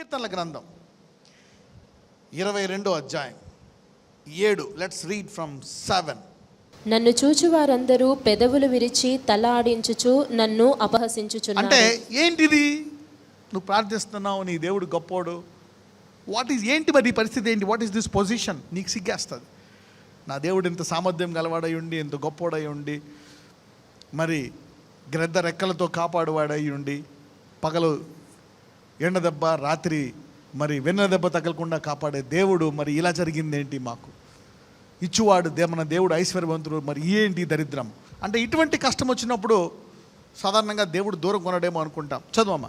కీర్తనల గ్రంథం. ఇరవై రెండో అధ్యాయం. ఏడు లెట్స్ రీడ్ ఫ్రమ్ సెవెన్ నన్ను చూచువారందరూ పెదవులు విరిచి తల ఆడించుచు నన్ను అంటే అపహసించుచున్నారు ఏంటిది? నువ్వు ప్రార్థిస్తున్నావు నీ దేవుడు గొప్పోడు. వాట్ ఈజ్ ఏంటి మరి పరిస్థితి ఏంటి? వాట్ ఈస్ దిస్ పొజిషన్ నీకు సిగ్గేస్తుంది. నా దేవుడు ఇంత సామర్థ్యం గలవాడై ఉండి ఇంత గొప్పోడై ఉండి మరి గ్రద్ద రెక్కలతో కాపాడువాడై ఉండి పగలు ఎండ దెబ్బ రాత్రి మరి వెన్న దెబ్బ తగలకుండా కాపాడే దేవుడు మరి ఇలా జరిగింది ఏంటి మాకు? ఇచ్చువాడు దే మన దేవుడు ఐశ్వర్యవంతుడు మరి ఏంటి దరిద్రం? అంటే ఇటువంటి కష్టం వచ్చినప్పుడు సాధారణంగా దేవుడు దూరం కొనడేమో అనుకుంటాం. చదువమ్మా.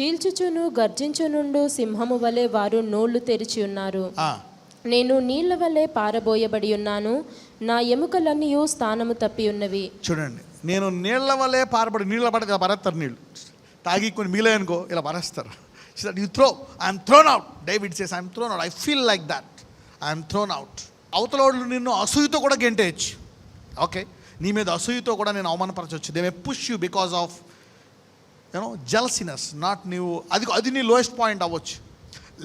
చీల్చుచును గర్జించునుండు సింహము వలె వారు నోళ్ళు తెరిచి ఉన్నారు. ఆ, నేను నీళ్ళ వలె పారబోయబడి ఉన్నాను. నా ఎముకలన్నీ స్థానము తప్పి ఉన్నవి. చూడండి. నేను నీళ్ళ వల్లే పారబడి నీళ్ళ పడక ఇలా పరేస్తారు నీళ్ళు తాగి కొన్ని మిగిలాయనుకో ఇలా పరేస్తారు. You throw I'm thrown out David says I'm thrown out I feel like that I'm thrown out అవతలోళ్ళు నిన్ను అసూయతో కూడా గెంటేయచ్చు. ఓకే నీ మీద అసూయతో కూడా నేను అవమానపరచవచ్చు they may push you because of you know jealousness not నీవు అది అది నీ లోయెస్ట్ పాయింట్ అవ్వచ్చు.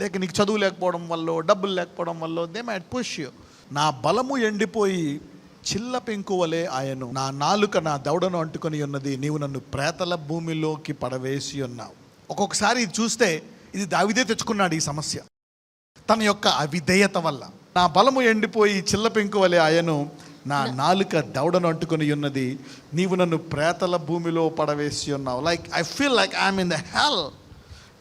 లేక నీకు చదువు లేకపోవడం వల్ల డబ్బులు లేకపోవడం వల్ల దే మైట్ పుష్ యూ నా బలము ఎండిపోయి చిల్ల పెంకువలే ఆయను నా నాలుక నా దవడను అంటుకొని ఉన్నది నీవు నన్ను ప్రేతల భూమిలోకి పడవేసి ఉన్నావు. ఒక్కొక్కసారి ఇది చూస్తే ఇది దావిదే తెచ్చుకున్నాడు ఈ సమస్య. తన యొక్క అవిధేయత వల్ల. నా బలము ఎండిపోయి చిల్ల పెంకువలే ఆయను నా నాలుక దవడను అంటుకొని ఉన్నది నీవు నన్ను ప్రేతల భూమిలో పడవేసి ఉన్నావు. Like I feel like I'm in the hell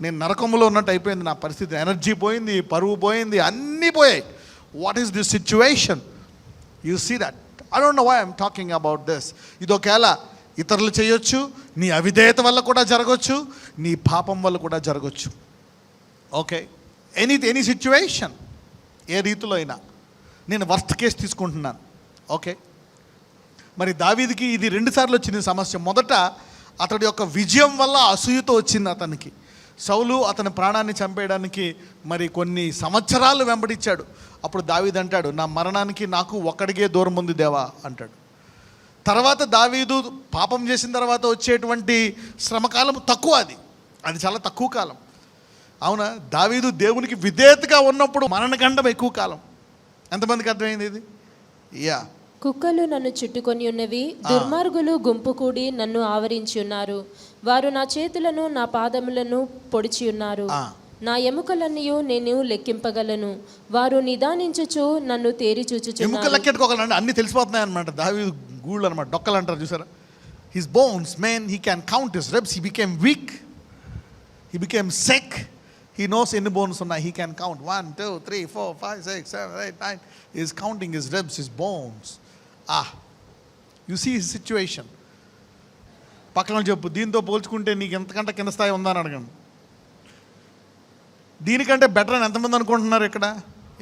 నేను నరకములో ఉన్నట్టు అయిపోయింది నా పరిస్థితి ఎనర్జీ పోయింది పరువు పోయింది అన్నీ పోయాయి. What is this situation you see that I don't know why I'm talking about this ఇది ఒకవేళ ఇతరులు చేయొచ్చు నీ అవిధేయత వల్ల కూడా జరగచ్చు నీ పాపం వల్ల కూడా జరగచ్చు. ఓకే ఎనీ ఎనీ సిచ్యువేషన్ ఏ రీతిలో అయినా నేను వర్స్ట్ కేసు తీసుకుంటున్నాను. ఓకే మరి దావీదికి ఇది రెండుసార్లు వచ్చింది సమస్య. మొదట అతడి యొక్క విజయం వల్ల అసూయతో వచ్చింది అతనికి. సౌలు అతని ప్రాణాన్ని చంపేయడానికి మరి కొన్ని సంవత్సరాలు వెంబడించాడు. అప్పుడు దావీద్ అంటాడు నా మరణానికి నాకు ఒక్కడికే దూరం ఉంది దేవా అంటాడు. తర్వాత దావీదు పాపం చేసిన తర్వాత వచ్చేటువంటి శ్రమకాలం తక్కువ అది. అది చాలా తక్కువ కాలం. అవునా? దావీదు దేవునికి విధేయతగా ఉన్నప్పుడు మరణకండం ఎక్కువ కాలం. ఎంతమందికి అర్థమైంది ఇది? యా. కుక్కలు నన్ను చుట్టుకొని ఉన్నవి దుర్మార్గులు గుంపు కూడి నన్ను ఆవరించి ఉన్నారు. వారు నా చేతులను నా పాదములను పొడిచి ఉన్నారు. నా ఎముకలన్నీ నేను లెక్కింపగలను. వారు నిదానించుచు నన్ను తేరి ఎముక చూచుచున్నారు లెక్కెట్టుకోగలండి అన్ని తెలిసిపోతున్నాయి అనమాట దావీదు గూళ్ళు అనమాట డొక్కలు అంటారు చూసారా? His bones main he can count his ribs he became weak he became sick he knows ఎన్ని బోన్స్ ఉన్నాయి. He can count one two three four five six seven eight nine is counting his ribs his bones ah you see situation పక్కన చెప్పు దీంతో పోల్చుకుంటే నీకు ఎంతకంటే కింద స్థాయి ఉందని అడగండి. దీనికంటే బెటర్ అని ఎంతమంది అనుకుంటున్నారు ఇక్కడ?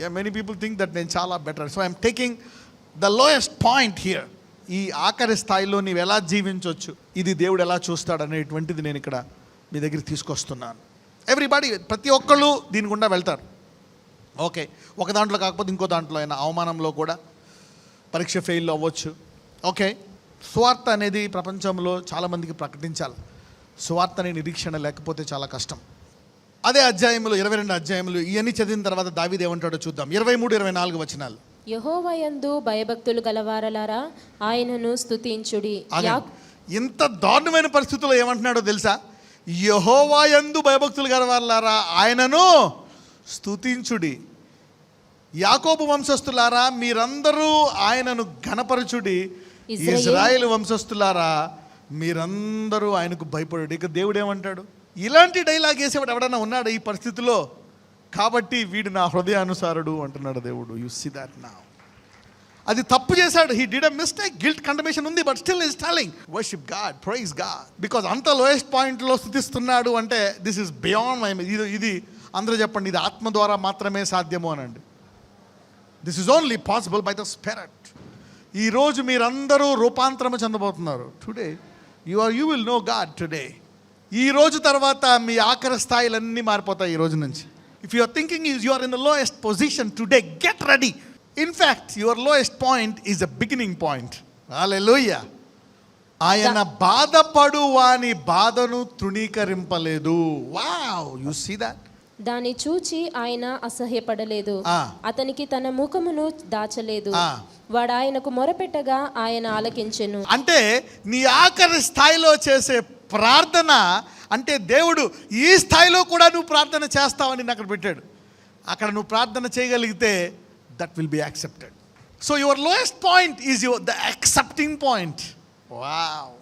యా మెనీ పీపుల్ థింక్ దట్ నేను చాలా better so I'm taking the lowest point here ఈ ఆఖరి స్థాయిలో నీవు ఎలా జీవించవచ్చు ఇది దేవుడు ఎలా చూస్తాడు అనేటువంటిది నేను ఇక్కడ మీ దగ్గర తీసుకొస్తున్నాను. ఎవ్రీబడి ప్రతి ఒక్కళ్ళు దీని గుండా వెళ్తారు. ఓకే ఒక దాంట్లో కాకపోతే ఇంకో దాంట్లో అయినా అవమానంలో కూడా పరీక్ష ఫెయిల్ అవ్వచ్చు. ఓకే? స్వార్థ అనేది ప్రపంచంలో చాలామందికి ప్రకటించాలి. స్వార్థ అనే నిరీక్షణ లేకపోతే చాలా కష్టం. అదే అధ్యాయంలో ఇరవై రెండు అధ్యాయములు ఇవన్నీ చదివిన తర్వాత దావీదు ఏమంటాడో చూద్దాం. ఇరవై మూడు ఇరవై నాలుగు వచనాలు. యహోవయందు భయభక్తులు గలవారలారా? ఆయనను స్తుతించుడి. యాక్- ఇంత దారుణమైన పరిస్థితుల్లో ఏమంటున్నాడో తెలుసా? యహోవాయందు భయభక్తులు గలవారులారా? ఆయనను స్తుతించుడి. యాకోబు వంశస్థులారా మీరందరూ ఆయనను ఘనపరచుడి ఇజ్రాయేల్- వంశస్థులారా మీరందరూ ఆయనకు భయపడు ఇక దేవుడు ఏమంటాడు ఇలాంటి డైలాగ్ వేసేవాడు ఎవడన్నా ఉన్నాడు ఈ పరిస్థితిలో? కాబట్టి వీడు నా హృదయానుసారుడు అంటున్నాడు దేవుడు. యు సి దాట్ నా అది తప్పు చేశాడు. He did a mistake guilt condemnation ఉంది but still is telling worship God praise God because అంత లోయెస్ట్ పాయింట్లో స్థుతిస్తున్నాడు అంటే దిస్ ఇస్ బియాండ్ మై ఇది ఇది అందరూ చెప్పండి ఇది ఆత్మ ద్వారా మాత్రమే సాధ్యము అనండి. This is only possible by the spirit ఈరోజు మీరందరూ రూపాంతరము చెందబోతున్నారు. Today you are you will know God today ఈ రోజు తర్వాత మీ ఆఖరి స్థాయిలన్నీ మారిపోతాయి ఈ రోజు నుంచి. If you are thinking is you are in the lowest position today get ready in fact your lowest point is a beginning point hallelujah ఆయన బాధపడు వాని బాధను తృణీకరింపలేదు. వావ్ యు సీ దట్ దాన్ని చూచి ఆయన అసహ్యపడలేదు. అతనికి తన ముఖమును దాచలేదు. వాడు ఆయనకు మొరపెట్టగా ఆయన ఆలకించెను. అంటే నీ ఆఖరి స్థాయిలో చేసే ప్రార్థన అంటే దేవుడు ఈ స్థాయిలో కూడా నువ్వు ప్రార్థన చేస్తావని నేను అక్కడ పెట్టాడు. అక్కడ నువ్వు ప్రార్థన చేయగలిగితే that will be accepted so your lowest point is your the accepting point wow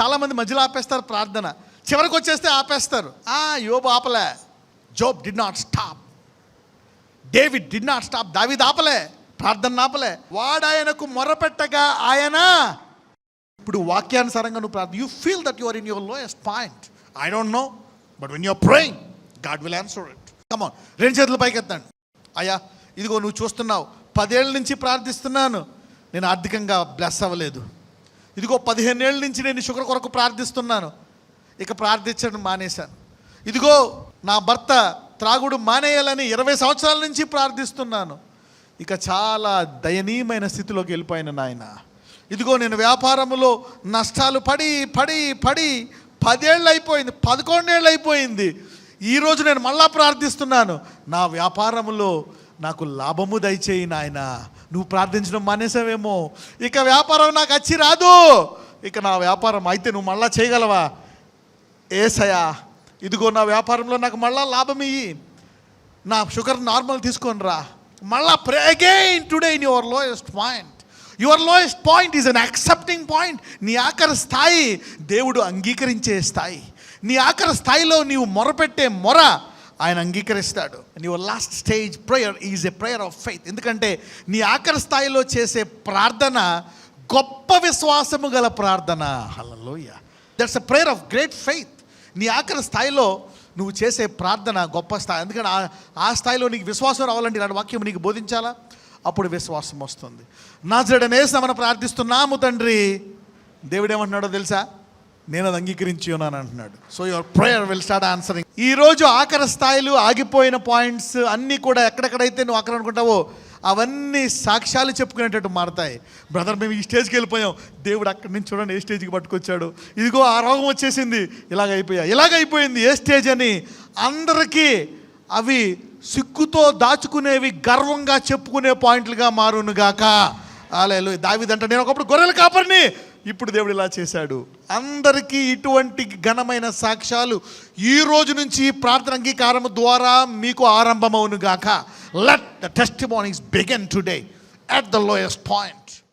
చాలామంది మధ్యలో ఆపేస్తారు ప్రార్థన. చివరికి వచ్చేస్తే ఆపేస్తారు. ఆ యోబు ఆపలే. Job did not stop David did not stop David ఆపలే. ప్రార్థన ఆపలే. వాడాయనకు మొరపెట్టగా ఆయన ఇప్పుడు వాక్యానుసారంగా నువ్వు ప్రార్థన you feel that your in your lowest point I don't know but when you're praying God will answer it come on రెండు చేతులు పైకి ఎత్తండి. అయ్యా ఇదిగో నువ్వు చూస్తున్నావు. పదేళ్ళ నుంచి ప్రార్థిస్తున్నాను. నేను ఆర్థికంగా బ్లెస్ అవ్వలేదు. ఇదిగో పదిహేను ఏళ్ళ నుంచి నేను షుగర్ కొరకు ప్రార్థిస్తున్నాను. ఇక ప్రార్థించడం మానేశాను. ఇదిగో నా భర్త త్రాగుడు మానేయాలని ఇరవై సంవత్సరాల నుంచి ప్రార్థిస్తున్నాను. ఇక చాలా దయనీయమైన స్థితిలోకి వెళ్ళిపోయిన నాయన. ఇదిగో నేను వ్యాపారంలో నష్టాలు పడి పడి పడి పదేళ్ళు అయిపోయింది పదకొండేళ్ళు అయిపోయింది. ఈరోజు నేను మళ్ళా ప్రార్థిస్తున్నాను. నా వ్యాపారంలో నాకు లాభము దయచేయి నాయన. నువ్వు ప్రార్థించడం మానేసావేమో. ఇక వ్యాపారం నాకు వచ్చి రాదు. ఇక నా వ్యాపారం అయితే నువ్వు మళ్ళా చేయగలవా? ఏసయా ఇదిగో నా వ్యాపారంలో నాకు మళ్ళా లాభం ఇయ్యి. నా షుగర్ నార్మల్ తీసుకొని రా. మళ్ళా pray again today in your lowest point. Your lowest point is an accepting point. నీ ఆఖరి స్థాయి దేవుడు అంగీకరించే స్థాయి. నీ ఆఖరి స్థాయిలో నీవు మొరపెట్టే మొర ఆయన అంగీకరిస్తాడు. Your last stage prayer is a prayer of faith ఎందుకంటే నీ ఆఖరి స్థాయిలో చేసే ప్రార్థన గొప్ప విశ్వాసము గల ప్రార్థన. Hallelujah that's a prayer of great faith నీ ఆఖరి స్థాయిలో నువ్వు చేసే ప్రార్థన గొప్ప స్థాయి. ఎందుకంటే ఆ- స్థాయిలో నీకు విశ్వాసం రావాలంటే ఇలాంటి వాక్యం నీకు బోధించాలా? అప్పుడు విశ్వాసం వస్తుంది. నా జడనేసి మనం ప్రార్థిస్తున్నాము తండ్రి. దేవుడు ఏమంటున్నాడో తెలుసా? నేను అది అంగీకరించి ఉన్నాను అంటున్నాడు. So your prayer will start answering ఈ రోజు ఆఖరి స్థాయిలు ఆగిపోయిన పాయింట్స్ అన్నీ కూడా ఎక్కడెక్కడైతే నువ్వు ఆఖరి అనుకుంటావో అవన్నీ సాక్ష్యాలు చెప్పుకునేటట్టు మారతాయి. బ్రదర్ మేము ఈ స్టేజ్కి వెళ్ళిపోయాం. దేవుడు అక్కడి నుంచి చూడండి ఏ స్టేజ్కి పట్టుకొచ్చాడు. ఇదిగో ఆ రోగం వచ్చేసింది. ఇలాగ అయిపోయా ఇలాగ అయిపోయింది. ఏ స్టేజ్ అని అందరికీ అవి సిగ్గుతో దాచుకునేవి గర్వంగా చెప్పుకునే పాయింట్లుగా మారునుగాక ఆలయలు దావిదంట నేను ఒకప్పుడు గొర్రెలు కాపరిని ఇప్పుడు దేవుడు ఇలా చేశాడు. అందరికీ ఇటువంటి ఘనమైన సాక్ష్యాలు ఈ రోజు నుంచి ప్రార్థన అంగీకారం ద్వారా మీకు ఆరంభమవును Let the testimonies begin today at the lowest point.